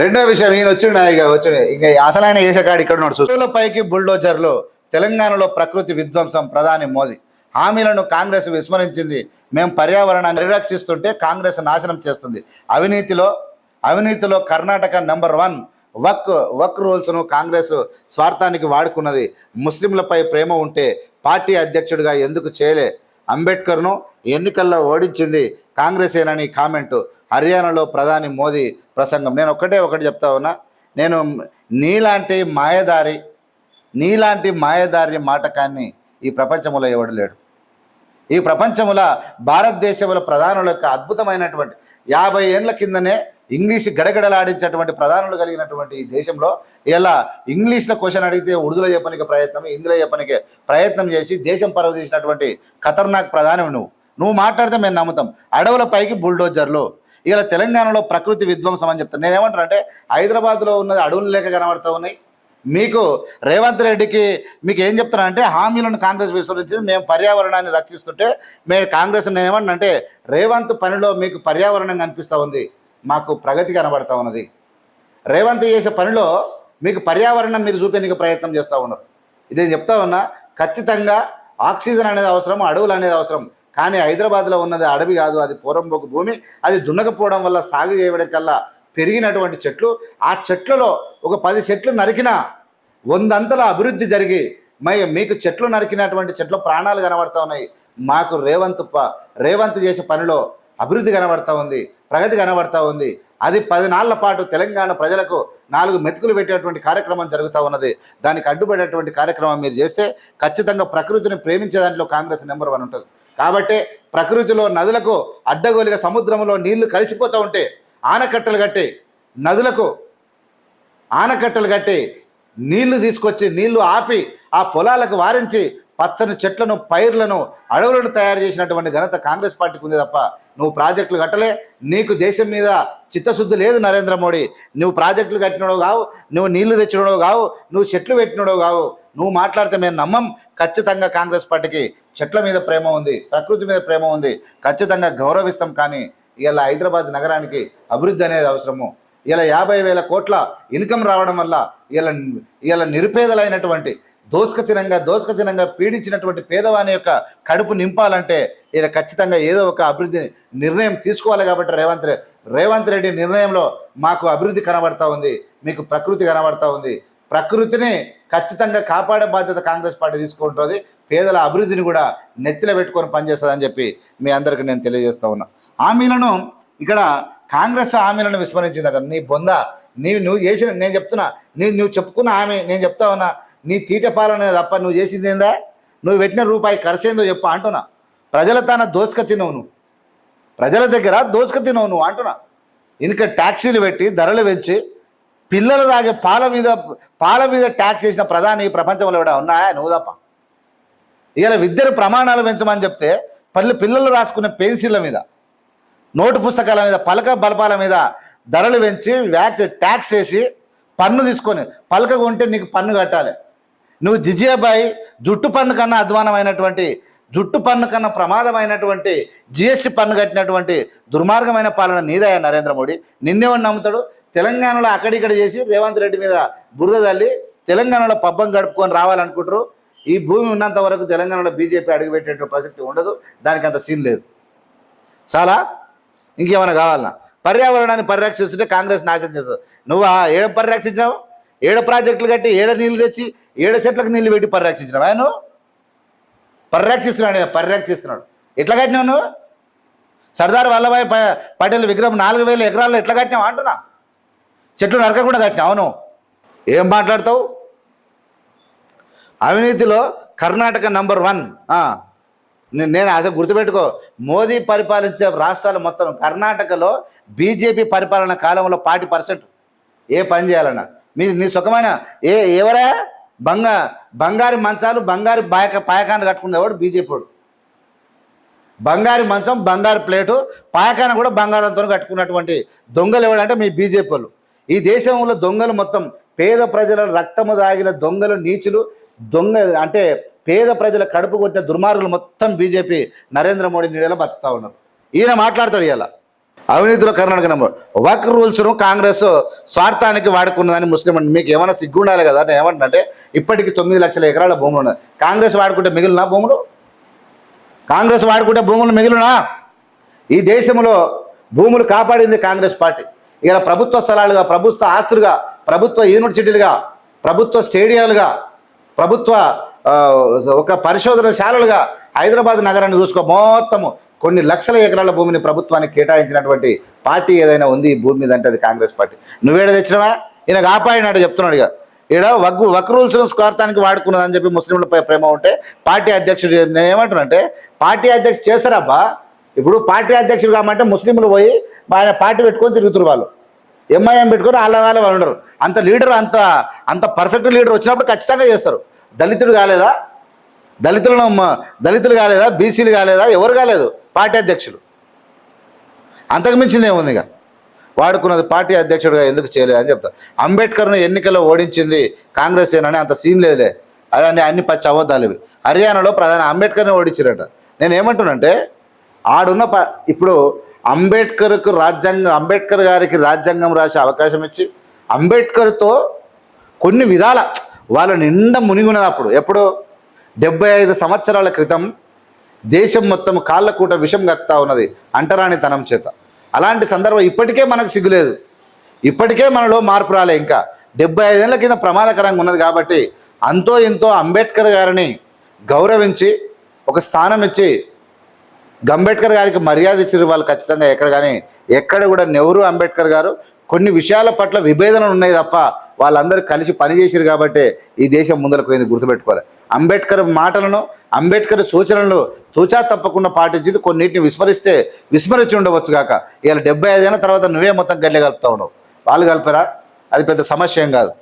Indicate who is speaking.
Speaker 1: రెండో విషయం ఈయన వచ్చిండు ఇక వచ్చిండు. ఇంకా అసలు ఆయన వేసేకాడు ఇక్కడ ఉన్నాడు సుల పైకి బుల్డోజర్లు తెలంగాణలో ప్రకృతి విధ్వంసం ప్రధాని మోదీ. హామీలను కాంగ్రెస్ విస్మరించింది. మేము పర్యావరణాన్ని పరిరక్షిస్తుంటే కాంగ్రెస్ నాశనం చేస్తుంది. అవినీతిలో అవినీతిలో కర్ణాటక నెంబర్ వన్ వక్ వక్ రూల్స్ను కాంగ్రెస్ స్వార్థానికి వాడుకున్నది. ముస్లింలపై ప్రేమ ఉంటే పార్టీ అధ్యక్షుడిగా ఎందుకు చేయలే? అంబేద్కర్ను ఎన్నికల్లో ఓడించింది కాంగ్రెసేనని కామెంటు హర్యానాలో ప్రధాని మోదీ ప్రసంగం. నేను ఒకటే ఒకటి చెప్తా ఉన్నా నేను నీలాంటి మాయదారి నీలాంటి మాయదారి మాటకాన్ని ఈ ప్రపంచంలో ఎవడు లేడు. ఈ ప్రపంచంలో భారతదేశంలో ప్రధానుల యొక్క అద్భుతమైనటువంటి యాభై ఏండ్ల కిందనే ఇంగ్లీష్ గడగడలాడించేటువంటి ప్రధానులు కలిగినటువంటి ఈ దేశంలో ఇలా ఇంగ్లీష్లో క్వశ్చన్ అడిగితే ఉర్దూలో చెప్పడానికి ప్రయత్నం హిందీలో చెప్పడానికి ప్రయత్నం చేసి దేశం పరవదీసినటువంటి ఖతర్నాక్ ప్రధాని నువ్వు. నువ్వు మాట్లాడితే మేము నమ్ముతాం. అడవుల పైకి బుల్డోజర్లు. ఇలా తెలంగాణలో ప్రకృతి విధ్వంసం అని చెప్తాను నేనేమంటాను అంటే హైదరాబాద్లో ఉన్నది అడవులు లేక కనబడతా ఉన్నాయి. మీకు రేవంత్ రెడ్డికి మీకు ఏం చెప్తున్నానంటే హామీలను కాంగ్రెస్ విస్మరించింది. మేము పర్యావరణాన్ని రక్షిస్తుంటే మేము కాంగ్రెస్ నేను అంటే రేవంత్ పనిలో మీకు పర్యావరణం కనిపిస్తూ ఉంది. మాకు ప్రగతి కనబడతా ఉన్నది. రేవంత్ చేసే పనిలో మీకు పర్యావరణం మీరు చూపేందుకు ప్రయత్నం చేస్తూ ఉన్నారు. ఇది నేను చెప్తా ఉన్నా ఖచ్చితంగా ఆక్సిజన్ అనేది అవసరం అడవులు అనేది అవసరం. కానీ హైదరాబాద్లో ఉన్నది అడవి కాదు అది పూర్వంబోకు భూమి. అది దున్నకపోవడం వల్ల సాగు చేయడం కల్లా పెరిగినటువంటి చెట్లు. ఆ చెట్లలో ఒక పది చెట్లు నరికినా వందంతల అభివృద్ధి జరిగి మై మీకు చెట్లు నరికినటువంటి చెట్లు ప్రాణాలు కనబడతా ఉన్నాయి. మాకు రేవంత్ ప రేవంత్ చేసే పనిలో అభివృద్ధి కనబడతా ఉంది. ప్రగతి కనబడతా ఉంది. అది పది నాళ్ళ పాటు తెలంగాణ ప్రజలకు నాలుగు మెతుకులు పెట్టేటువంటి కార్యక్రమం జరుగుతూ ఉన్నది. దానికి అడ్డుపడేటువంటి కార్యక్రమం మీరు చేస్తే ఖచ్చితంగా ప్రకృతిని ప్రేమించే దాంట్లో కాంగ్రెస్ నెంబర్ వన్ ఉంటుంది. కాబట్టి ప్రకృతిలో నదులకు అడ్డగోలిగా సముద్రంలో నీళ్ళు కలిసిపోతూ ఉంటే ఆనకట్టలు కట్టి నదులకు ఆనకట్టలు కట్టి నీళ్ళు తీసుకొచ్చి నీళ్ళు ఆపి ఆ పొలాలకు వారించి పచ్చని చెట్లను పైర్లను అడవులను తయారు చేసినటువంటి ఘనత కాంగ్రెస్ పార్టీకి ఉంది తప్ప నువ్వు ప్రాజెక్టులు కట్టలే నీకు దేశం మీద చిత్తశుద్ధి లేదు నరేంద్ర మోడీ. నువ్వు ప్రాజెక్టులు కట్టినడో కావు నువ్వు నీళ్ళు తెచ్చినడో కావు నువ్వు చెట్లు పెట్టినడో కావు. నువ్వు మాట్లాడితే మేము నమ్మం ఖచ్చితంగా కాంగ్రెస్ పార్టీకి చెట్ల మీద ప్రేమ ఉంది ప్రకృతి మీద ప్రేమ ఉంది ఖచ్చితంగా గౌరవిస్తాం కానీ ఇలా హైదరాబాద్ నగరానికి అభివృద్ధి అనేది అవసరము. ఇలా యాభై వేల కోట్ల ఇన్కమ్ రావడం వల్ల ఇలా ఇలా నిరుపేదలైనటువంటి దోసుకతినంగా దోసుకతినంగా పీడించినటువంటి పేదవాని యొక్క కడుపు నింపాలంటే ఈయన ఖచ్చితంగా ఏదో ఒక అభివృద్ధి నిర్ణయం తీసుకోవాలి కాబట్టి రేవంత్ రె- రేవంత్ రెడ్డి నిర్ణయంలో మాకు అభివృద్ధి కనబడతా ఉంది మీకు ప్రకృతి కనబడతా ఉంది. ప్రకృతిని ఖచ్చితంగా కాపాడే బాధ్యత కాంగ్రెస్ పార్టీ తీసుకుంటుంది. పేదల అభివృద్ధిని కూడా నెత్తిలో పెట్టుకొని పనిచేస్తుందని చెప్పి మీ అందరికీ నేను తెలియజేస్తా ఉన్నా. హామీలను ఇక్కడ కాంగ్రెస్ హామీలను విస్మరించిందట. నీ బొంద నీవు నువ్వు చేసిన నేను చెప్తున్నా నీ నువ్వు చెప్పుకున్న హామీ నేను చెప్తా ఉన్నా. నీ తీట పాలన తప్ప నువ్వు చేసింది ఏందా? నువ్వు పెట్టిన రూపాయి ఖర్చేందో చెప్పు అంటున్నా. ప్రజల తన దోసుక తినవు నువ్వు. ప్రజల దగ్గర దోసుక తినవు నువ్వు అంటున్నా. ఇంకా ట్యాక్సీలు పెట్టి ధరలు పెంచి పిల్లలు తాగే పాల మీద పాల మీద ట్యాక్స్ చేసిన ప్రధాని ప్రపంచంలో కూడా ఉన్నాయా? నువ్వు తప్ప. ఇలా విద్యను ప్రమాణాలు పెంచమని చెప్తే పల్లె పిల్లలు రాసుకునే పెన్సిళ్ళ మీద నోటు పుస్తకాల మీద పలక బలపాల మీద ధరలు పెంచి వ్యాట్ ట్యాక్స్ వేసి పన్ను తీసుకొని పలక కొంటే నీకు పన్ను కట్టాలి. నువ్వు జిజియాబాయి జుట్టు పన్ను కన్నా అధ్వానమైనటువంటి జుట్టు పన్ను కన్నా ప్రమాదమైనటువంటి జిఎస్టి పన్ను కట్టినటువంటి దుర్మార్గమైన పాలన నీదయ్యా నరేంద్ర మోడీ. నిన్నేమని నమ్ముతాడు? తెలంగాణలో అక్కడిక్కడ చేసి రేవంత్ రెడ్డి మీద బురద తల్లి తెలంగాణలో పబ్బం గడుపుకొని రావాలనుకుంటారు. ఈ భూమి ఉన్నంత వరకు తెలంగాణలో బీజేపీ అడుగుపెట్టేటువంటి ప్రసక్తి ఉండదు. దానికి అంత సీన్ లేదు. చాలా? ఇంకేమైనా కావాలన్నా పర్యావరణాన్ని పరిరక్షిస్తుంటే కాంగ్రెస్ నాశనం చేస్తుంది. నువ్వు? ఏడ పరిరక్షించావు ఏడ ప్రాజెక్టులు కట్టి ఏడ నీళ్ళు తెచ్చి ఏడు చెట్లకు నీళ్ళు పెట్టి పరిరక్షించినావా? ఆయన పరిరక్షిస్తున్నాడు నేను పరిరక్షిస్తున్నాడు. ఎట్లా కట్టినావు నువ్వు? సర్దార్ వల్లభాయ్ ప- పటేల్ విగ్రహం నాలుగు వేల ఎకరాల్లో ఎట్లా కట్టినావు అంటున్నా? చెట్లు నరకకుండా కట్టినావు అవును. ఏం మాట్లాడతావు? అవినీతిలో కర్ణాటక నంబర్ వన్. నేను అసలు గుర్తుపెట్టుకో మోదీ పరిపాలించే రాష్ట్రాలు మొత్తం కర్ణాటకలో బీజేపీ పరిపాలన కాలంలో ఫార్టీ పర్సెంట్. ఏ పని చేయాలన్నా? మీ నీ సుఖమైన ఏ ఎవరా? బంగా బంగారు మంచాలు బంగారు పాయక పాయకాన్ని కట్టుకునేవాడు బీజేపీ బంగారు మంచం బంగారు ప్లేటు పాయకాన కూడా బంగారంతో కట్టుకున్నటువంటి దొంగలు ఎవడంటే మీ బీజేపీ వాళ్ళు. ఈ దేశంలో దొంగలు మొత్తం పేద ప్రజల రక్తము దాగిన దొంగలు నీచులు దొంగ అంటే పేద ప్రజల కడుపు కొట్టిన దుర్మార్గులు మొత్తం బీజేపీ నరేంద్ర మోడీ నీడలో బతుకుతా ఉన్నారు. ఈయన మాట్లాడతాడు ఇలా అవినీతిలో కర్ణాటక నెంబర్ వక్ రూల్స్ను కాంగ్రెస్ స్వార్థానికి వాడుకున్నదని ముస్లిం అండి మీకు ఏమైనా సిగ్గు ఉండాలి కదా నేను ఏమంటున్నంటే ఇప్పటికి తొమ్మిది లక్షల ఎకరాల భూములు ఉన్నాయి. కాంగ్రెస్ వాడుకుంటే మిగిలిన భూములు? కాంగ్రెస్ వాడుకుంటే భూములు మిగిలినా? ఈ దేశంలో భూములు కాపాడింది కాంగ్రెస్ పార్టీ. ఇలా ప్రభుత్వ స్థలాలుగా ప్రభుత్వ ఆస్తులుగా ప్రభుత్వ యూనివర్సిటీలుగా ప్రభుత్వ స్టేడియాలుగా ప్రభుత్వ ఒక పరిశోధనశాలలుగా హైదరాబాద్ నగరాన్ని చూసుకో మొత్తము కొన్ని లక్షల ఎకరాల భూమిని ప్రభుత్వానికి కేటాయించినటువంటి పార్టీ ఏదైనా ఉంది ఈ భూమి మీద అంటే అది కాంగ్రెస్ పార్టీ. నువ్వేడ తెచ్చినవా? ఈయన కాపాడినాడు చెప్తున్నాడు ఇక. ఈడ వగ్ వక్ రూల్స్ను స్వార్థానికి వాడుకున్నదని చెప్పి ముస్లింలపై ప్రేమ ఉంటే పార్టీ అధ్యక్షుడు నేను ఏమంటున్నానంటే పార్టీ అధ్యక్షుడు చేశారబ్బా. ఇప్పుడు పార్టీ అధ్యక్షుడు కామంటే ముస్లింలు పోయి ఆయన పార్టీ పెట్టుకొని తిరుగుతున్నారు వాళ్ళు. ఎంఐఎం పెట్టుకొని వాళ్ళ వాళ్ళు ఉండరు. అంత లీడర్ అంత అంత పర్ఫెక్ట్ లీడర్ వచ్చినప్పుడు ఖచ్చితంగా చేస్తారు. దళితుడు కాలేదా? దళితులను దళితులు కాలేదా? బీసీలు కాలేదా? ఎవరు కాలేదు. పార్టీ అధ్యక్షులు. అంతకు మించింది ఏముంది ఇక? వాడుకున్నది పార్టీ అధ్యక్షుడిగా ఎందుకు చేయలేదు అని చెప్తా. అంబేద్కర్ను ఎన్నికల్లో ఓడించింది కాంగ్రెస్ ఏనని అంత సీన్ లేదులే. అదని అన్ని పచ్చి అబద్ధాలు ఇవి. హర్యానాలో ప్రధాని అంబేద్కర్ని ఓడించారట. నేను ఏమంటున్నానంటే ఆడున్న ప ఇప్పుడు అంబేద్కర్కు రాజ్యాంగం అంబేద్కర్ గారికి రాజ్యాంగం రాసే అవకాశం ఇచ్చి అంబేద్కర్తో కొన్ని విధాల వాళ్ళ నిండా మునిగున్నది అప్పుడు. ఎప్పుడు? డెబ్బై ఐదు సంవత్సరాల క్రితం దేశం మొత్తం కాళ్ళకూట విషం కక్తా ఉన్నది అంటరానితనం చేత. అలాంటి సందర్భం ఇప్పటికే మనకు సిగ్గులేదు. ఇప్పటికే మనలో మార్పు రాలే ఇంకా. డెబ్బై ఐదేళ్ళ కింద ప్రమాదకరంగా ఉన్నది కాబట్టి అంతో ఇంతో అంబేద్కర్ గారిని గౌరవించి ఒక స్థానం ఇచ్చి అంబేద్కర్ గారికి మర్యాద ఇచ్చిన వాళ్ళు ఖచ్చితంగా ఎక్కడ కానీ ఎక్కడ కూడా నెహ్రూ అంబేద్కర్ గారు కొన్ని విషయాల పట్ల విభేదనలు ఉన్నాయి తప్ప వాళ్ళందరూ కలిసి పనిచేసారు కాబట్టి ఈ దేశం ముందరకు పోయింది గుర్తుపెట్టుకోవాలి. అంబేద్కర్ మాటలను అంబేద్కర్ సూచనలు తూచా తప్పకుండా పాటించింది. కొన్నిటిని విస్మరిస్తే విస్మరించి ఉండవచ్చు కాక. ఇలా డెబ్బై ఐదేళ్ళ తర్వాత నువ్వే మొత్తం గల్లె కలుపుతా ఉండవు వాళ్ళు కలిపారా? అది పెద్ద సమస్య ఏం కాదు.